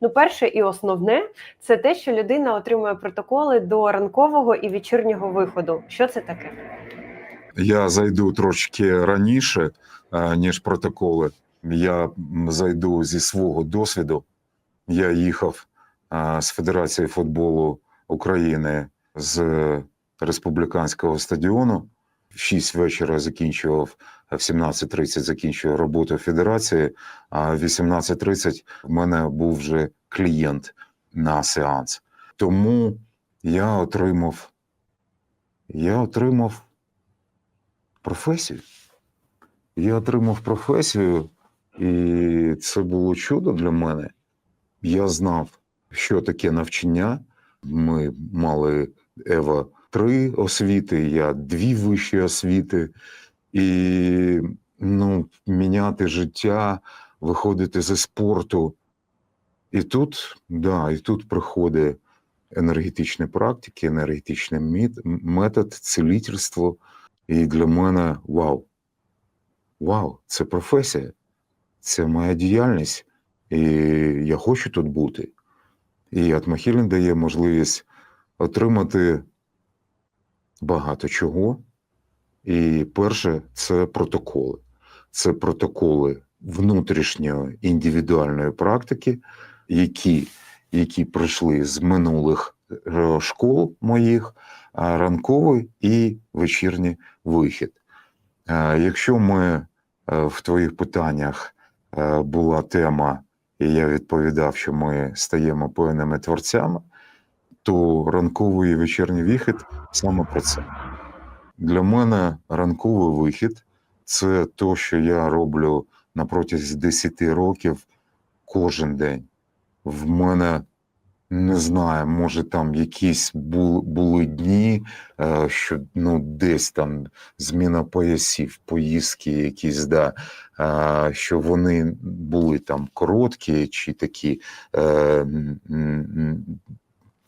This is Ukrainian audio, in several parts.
Ну, перше і основне це те, що людина отримує протоколи до ранкового і вечірнього виходу. Що це таке? Я зайду трошки раніше, е, ніж протоколи. Я зайду зі свого досвіду. Я їхав е, з Федерації футболу України з республіканського стадіону. В 6 вечора закінчував, в 17.30 закінчував роботу Федерації, а в 18.30 в мене був вже клієнт на сеанс. Тому я отримав, я отримав професію. Я отримав професію, і це було чудо для мене. Я знав, що таке навчання. Ми мали Ева три освіти, я дві вищі освіти. І ну, міняти життя, виходити зі спорту. І тут, да, і тут приходить енергетичні практики, енергетичний мет- метод, цілительство. І для мене вау. Вау, це професія, це моя діяльність, і я хочу тут бути. І Атмахілін дає можливість отримати багато чого. І перше це протоколи. Це протоколи внутрішньої індивідуальної практики, які, які прийшли з минулих е, школ моїх, ранковий і вечірній вихід. Е, Якщо ми е, в твоїх питаннях була тема, і я відповідав, що ми стаємо певними творцями, то ранковий і вечірній вихід саме про це. Для мене ранковий вихід це то, що я роблю на протязі 10 років кожен день. В мене не знаю, може там якісь бу- були дні, е, що ну десь там зміна поясів, поїздки якісь, да, е, що вони були там короткі чи такі, е,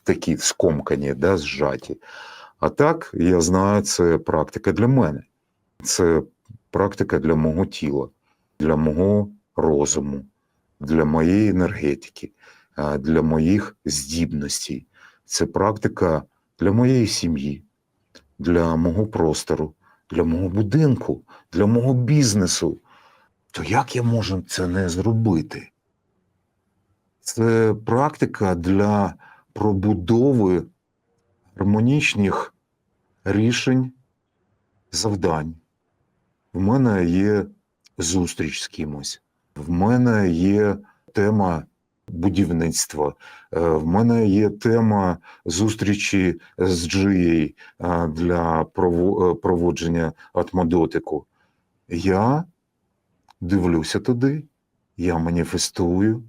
такі скомкані, да, зжаті. А так, я знаю, це практика для мене. Це практика для мого тіла, для мого розуму, для моєї енергетики, для моїх здібностей. Це практика для моєї сім'ї, для мого простору, для мого будинку, для мого бізнесу. То як я можу це не зробити? Це практика для пробудови гармонічних рішень, завдань. В мене є зустріч з кимось, в мене є тема будівництва, е, в мене є тема зустрічі з GA е, для е, проводження атмодотику. Я дивлюся туди, я маніфестую,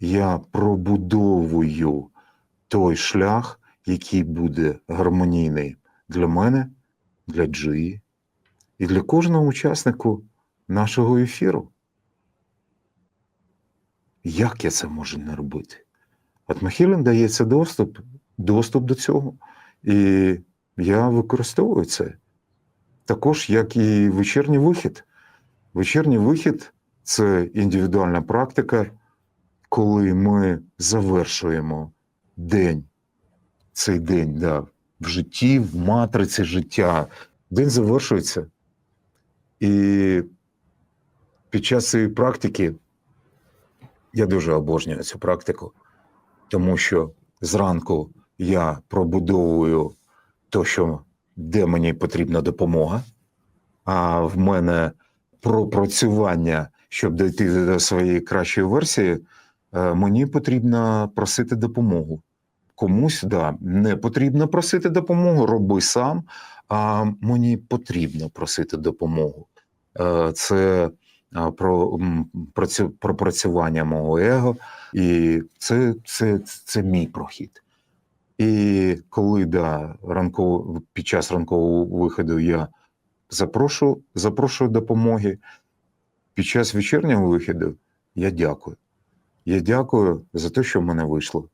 я пробудовую той шлях, який буде гармонійний для мене, для Джиї і для кожного учаснику нашого ефіру. Як я це можу не робити? От Махілін дається доступ, доступ до цього, і я використовую це. Також, як і вечірній вихід. Вечірній вихід це індивідуальна практика, коли ми завершуємо день, цей день да, в житті, в матриці життя. День завершується. І під час цієї практики я дуже обожнюю цю практику, тому що зранку я пробудовую то, що де мені потрібна допомога, а в мене пропрацювання, щоб дійти до своєї кращої версії, е, мені потрібно просити допомогу. Комусь да, не потрібно просити допомогу, роби сам, а мені потрібно просити допомогу. Е, Це а, про пропрацювання мого его, і це, це, це мій прохід. І коли да, ранково, під час ранкового виходу я запрошую, запрошую допомоги, під час вечірнього виходу я дякую. Я дякую за те, що в мене вийшло.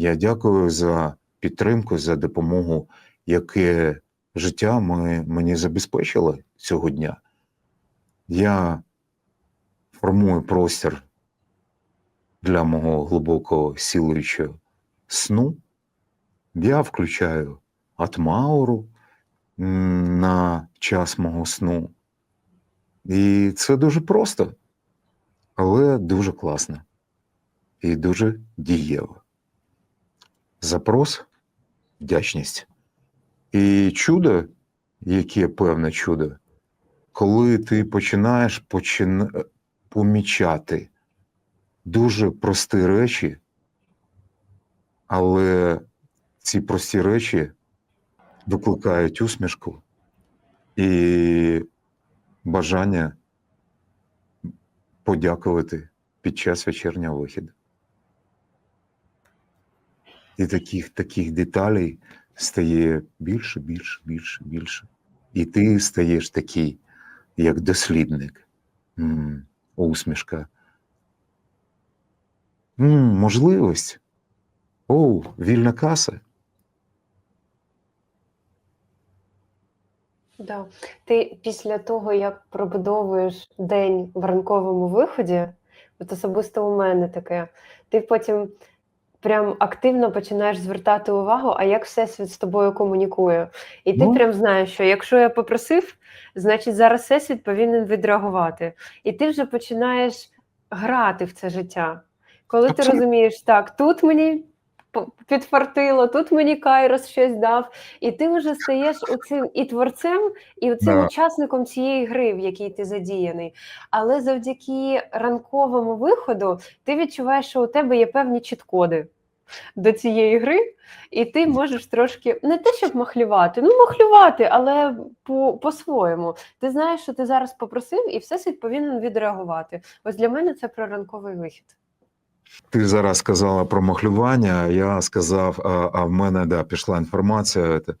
Я дякую за підтримку, за допомогу, яке життя ми, мені забезпечило цього дня. Я формую простір для мого глибокого сілуючого сну, я включаю атмауру на час мого сну. І це дуже просто, але дуже класно і дуже дієво. Запрос, вдячність. І чудо, яке певне чудо, коли ти починаєш почин... помічати дуже прості речі, але ці прості речі викликають усмішку і бажання подякувати під час вечірнього вихіду. І таких, таких деталей стає більше, більше, більше, більше. І ти стаєш такий, як дослідник. М, усмішка. М, можливість. Оу, вільна каса. Да. Ти після того, як пробудовуєш день в ранковому виході, от особисто у мене таке, ти потім прям активно починаєш звертати увагу, а як всесвіт з тобою комунікує. І ти Ну. прям знаєш, що якщо я попросив, значить зараз всесвіт повинен відреагувати. І ти вже починаєш грати в це життя. Коли ти розумієш, так, тут мені підфартило, тут мені Кайрос щось дав, і ти вже стаєш оцим і творцем, і цим Да. учасником цієї гри, в якій ти задіяний. Але завдяки ранковому виходу ти відчуваєш, що у тебе є певні чіткоди до цієї гри, і ти можеш трошки не те, щоб махлювати, ну махлювати, але по, по-своєму. Ти знаєш, що ти зараз попросив, і всесвіт повинен відреагувати. Ось для мене це про ранковий вихід. Ти зараз сказала про махлювання, я сказав, а, а в мене да, пішла інформація. Це,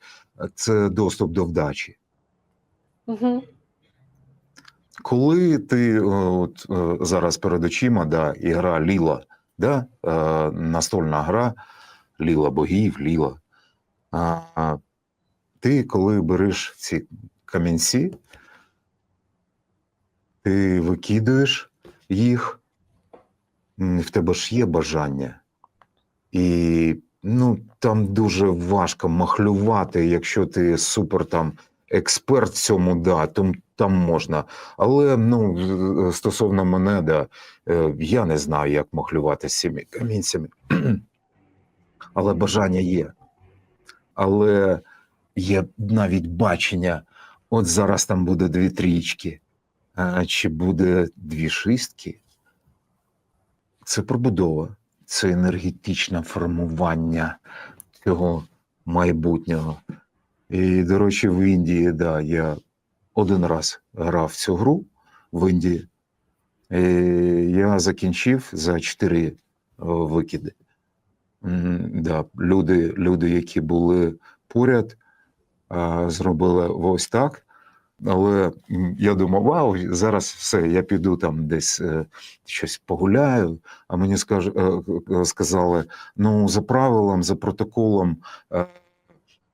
це доступ до вдачі. Угу. Коли ти от, зараз перед очима, да, ігра Ліла, да, е, настольна гра Ліла богів, Ліла. А, ти, коли береш ці камінці, ти викидуєш їх, в тебе ж є бажання. І ну, там дуже важко махлювати, якщо ти супер там експерт цьому, да, то там можна. Але ну, стосовно мене, да, е, я не знаю, як махлювати з цими камінцями. Але бажання є. Але є навіть бачення: от зараз там буде дві трічки, чи буде дві шістки. Це пробудова, це енергетичне формування цього майбутнього. І, до речі, в Індії, да, я один раз грав цю гру в Індії. І я закінчив за чотири е, викиди. Да, люди, люди, які були поряд, зробили ось так. Але я думав, вау, зараз все, я піду там десь е, щось погуляю. А мені скаж, е, е, сказали: ну, за правилом, за протоколом,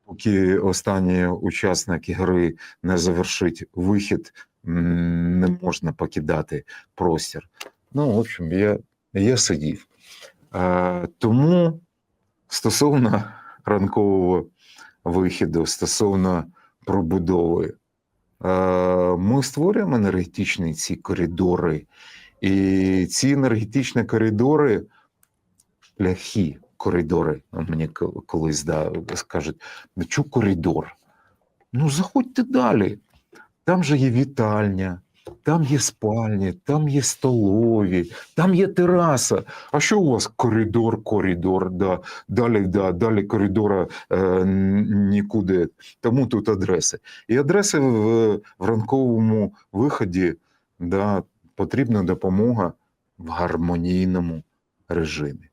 поки останній учасник гри не завершить вихід, не можна покидати простір. Ну, в общем, я, я сидів. Тому стосовно ранкового вихіду, стосовно пробудови, ми створюємо енергетичні ці коридори, і ці енергетичні коридори, шляхи, коридори, мені колись да, скажуть, ну чу коридор? Ну, заходьте далі. Там же є вітальня, там є спальні, там є столові, там є тераса. А що у вас коридор, коридор? Да. Далі, да, далі коридора е, нікуди. Тому тут адреси. І адреси в, в ранковому виході да, потрібна допомога в гармонійному режимі.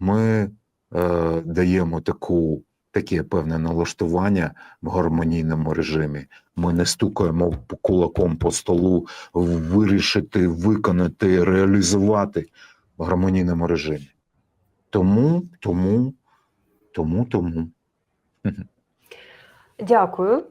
Ми е, даємо таку, таке певне налаштування в гармонійному режимі. Ми не стукаємо кулаком по столу вирішити, виконати, реалізувати в гармонійному режимі. Тому, тому, тому, тому. Дякую.